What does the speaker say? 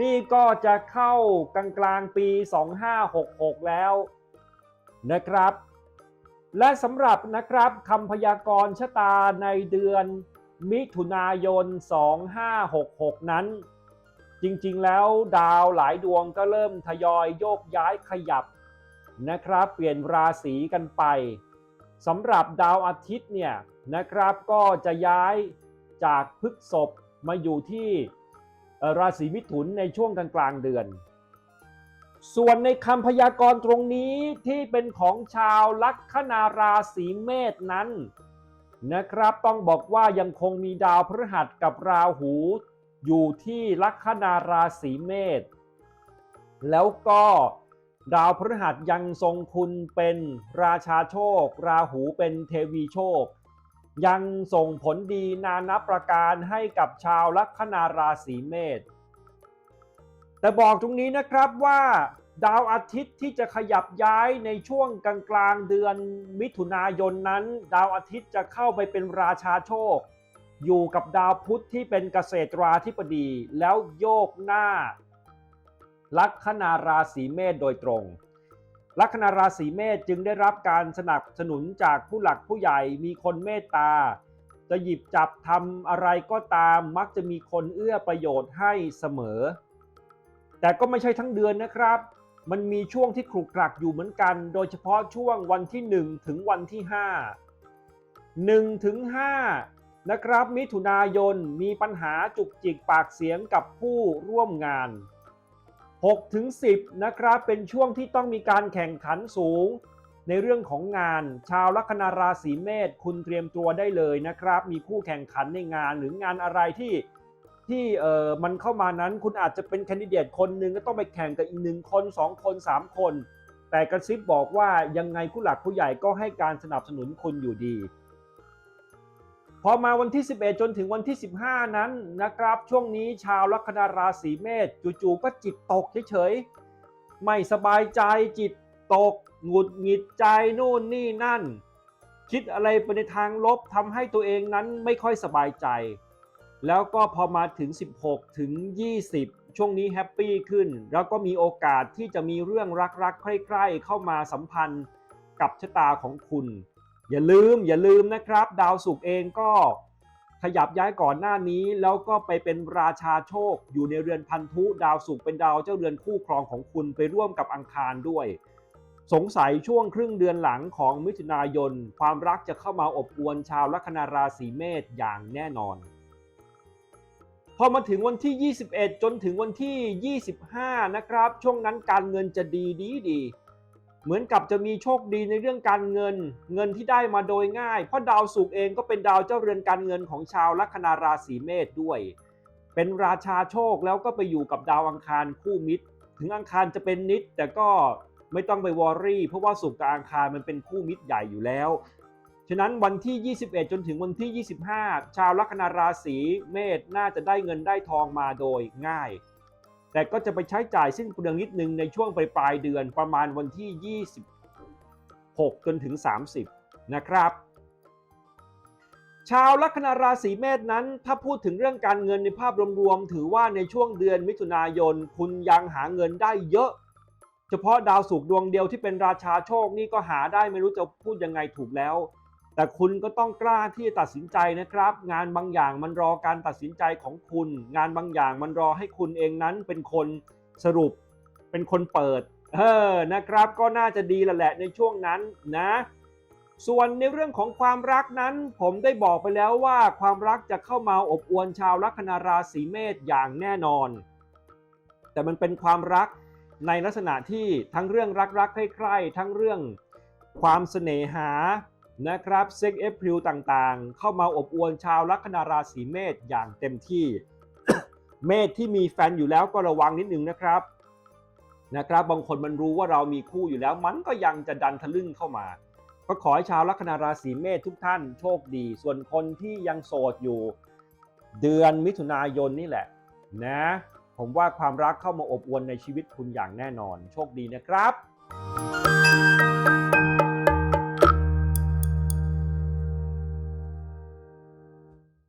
นี่ก็จะเข้ากลางกลางปี 2566 แล้วนะครับ และสำหรับนะครับคำพยากรณ์ชะตาในเดือนมิถุนายน 2566 นั้น จริงๆ แล้วดาวหลายดวงก็เริ่มทยอยโยกย้ายขยับนะครับ เปลี่ยนราศีกันไปสำหรับดาวอาทิตย์เนี่ยนะครับก็จะย้ายจากพฤกษภมาอยู่ที่ ราศีมิถุนในช่วงกลางๆเดือน ส่วนในคำพยากรณ์ตรงนี้ที่เป็นของชาวลัคนาราศีเมษนั้นนะครับต้องบอกว่ายังคงมีดาวพฤหัสกับราหู อยู่ที่ลัคนาราศีเมษแล้วก็ดาวพฤหัสยังทรงคุณเป็นราชาโชค ราหูเป็นเทวีโชค ยังส่งผลดีนานับประการให้กับชาวลัคนาราศีเมษ แต่บอกตรงนี้นะครับว่าดาวอาทิตย์ที่จะขยับย้ายในช่วงกลางกลางๆเดือนมิถุนายนนั้น ดาวอาทิตย์จะเข้าไปเป็นราชาโชค อยู่กับดาวพุธที่เป็นเกษตราธิบดีแล้วโยกหน้า ลัคนาราศีเมษโดยตรง ลัคนาราศีเมษจึงได้รับการสนับสนุนจากผู้หลักผู้ใหญ่มีคนเมตตา จะหยิบจับทำอะไรก็ตามมักจะมีคนเอื้อประโยชน์ให้เสมอ แต่ก็ไม่ใช่ทั้งเดือนนะครับ มันมีช่วงที่ขรุกขลักอยู่เหมือนกัน โดยเฉพาะช่วงวันที่ 1 ถึงวันที่ 5 1ถึง5นะครับ มิถุนายนมีปัญหาจุกจิกปากเสียงกับผู้ร่วมงาน 6ถึง10นะครับเป็นช่วงที่ต้องมีการแข่งขันสูง ในเรื่องของงาน ชาวลัคนาราศีเมษคุณเตรียมตัวได้เลยนะครับ มีคู่แข่งขันในงานหรืองานอะไรที่ที่เออมันเข้ามานั้นคุณอาจจะเป็นแคนดิเดตคนหนึ่งก็ต้องไปแข่งกับอีกหนึ่งคนสองคนสามคน แต่กระซิบบอกว่ายังไงผู้หลักผู้ใหญ่ก็ให้การสนับสนุนคุณอยู่ดี อมาวันที่ 11 จนถึงวันที่ 15 นั้นนะครับ ช่วงนี้ชาวลัคนาราศีเมษจู่ๆก็จิตตกเฉยๆไม่สบายใจจิตตกหงุดหงิดใจนู่นนี่นั่น คิดอะไรไปในทางลบทำให้ตัวเองนั้นไม่ค่อยสบายใจ แล้วก็พอมาถึง 16 ถึง 20 ช่วงนี้แฮปปี้ขึ้น แล้วก็มีโอกาสที่จะมีเรื่องรักๆใคร่ๆเข้ามาสัมพันธ์กับชะตาของคุณ อย่าลืมอย่าลืมนะครับ ดาวศุกร์เองก็ขยับย้ายก่อนหน้านี้ แล้วก็ไปเป็นราชาโชค อยู่ในเรือนพันธุดาวศุกร์เป็นดาวเจ้าเรือนคู่ครองของคุณไปร่วมกับอังคารด้วย สงสัยช่วงครึ่งเดือนหลังของมิถุนายน ความรักจะเข้ามาอบอวลชาวลัคนาราศีเมษอย่างแน่นอน พอมาถึงวันที่ 21 จนถึงวันที่ 25 นะครับ ช่วงนั้นการเงินจะดีดีดี เหมือนกับจะมีโชคดีในเรื่องการเงิน เงินที่ได้มาโดยง่าย เพราะดาวศุกร์เองก็เป็นดาวเจ้าเรือนการเงินของชาวลัคนาราศีเมษด้วย เป็นราชาโชคแล้วก็ไปอยู่กับดาวอังคารคู่มิตร ถึงอังคารจะเป็นนิด แต่ก็ไม่ต้องไปวอรี่ เพราะว่าศุกร์กับอังคารมันเป็นคู่มิตรใหญ่อยู่แล้ว ฉะนั้นวันที่ 21 จนถึงวันที่ 25 ชาวลัคนาราศีเมษน่าจะได้เงินได้ทองมาโดยง่าย แต่ก็จะไปใช้จ่ายสิ้นเปลืองนิดนึงในช่วงปลายปลายเดือนประมาณวันที่ 26 จนถึง 30 นะครับ ชาวลัคนาราศีเมษนั้น ถ้าพูดถึงเรื่องการเงินในภาพรวมๆถือว่าในช่วงเดือนมิถุนายน คุณยังหาเงินได้เยอะ เฉพาะดาวศุกดวงเดียวที่เป็นราชาโชคนี่ก็หาได้ไม่รู้จะพูดยังไงถูกแล้ว แต่คุณก็ต้องกล้าที่จะตัดสินใจนะครับ งานบางอย่างมันรอการตัดสินใจของคุณ งานบางอย่างมันรอให้คุณเองนั้นเป็นคนสรุป เป็นคนเปิด เออนะครับ ก็น่าจะดีล้วแหละในช่วงนั้นนะ ส่วนในเรื่องของความรักนั้น ผมได้บอกไปแล้วว่าความรักจะเข้ามาอบอวลชาวลัคนาราศีเมษอย่างแน่นอน แต่มันเป็นความรักในลักษณะที่ทั้งเรื่องรักๆใคร่ๆทั้งเรื่องความเสน่หา นะครับเซ็กเอพริลต่างๆ เข้ามาอบอวลชาวลัคนาราศีเมษอย่างเต็มที่ เมษที่มีแฟนอยู่แล้วก็ระวังนิดนึงนะครับนะครับ บางคนมันรู้ว่าเรามีคู่อยู่แล้ว มันก็ยังจะดันทะลึ่งเข้ามาก็ขอให้ชาวลัคนาราศีเมษทุกท่านโชคดี ส่วนคนที่ยังโสดอยู่ เดือนมิถุนายนนี่แหละนะ ผมว่าความรักเข้ามาอบอวลในชีวิตคุณอย่างแน่นอน โชคดีนะครับ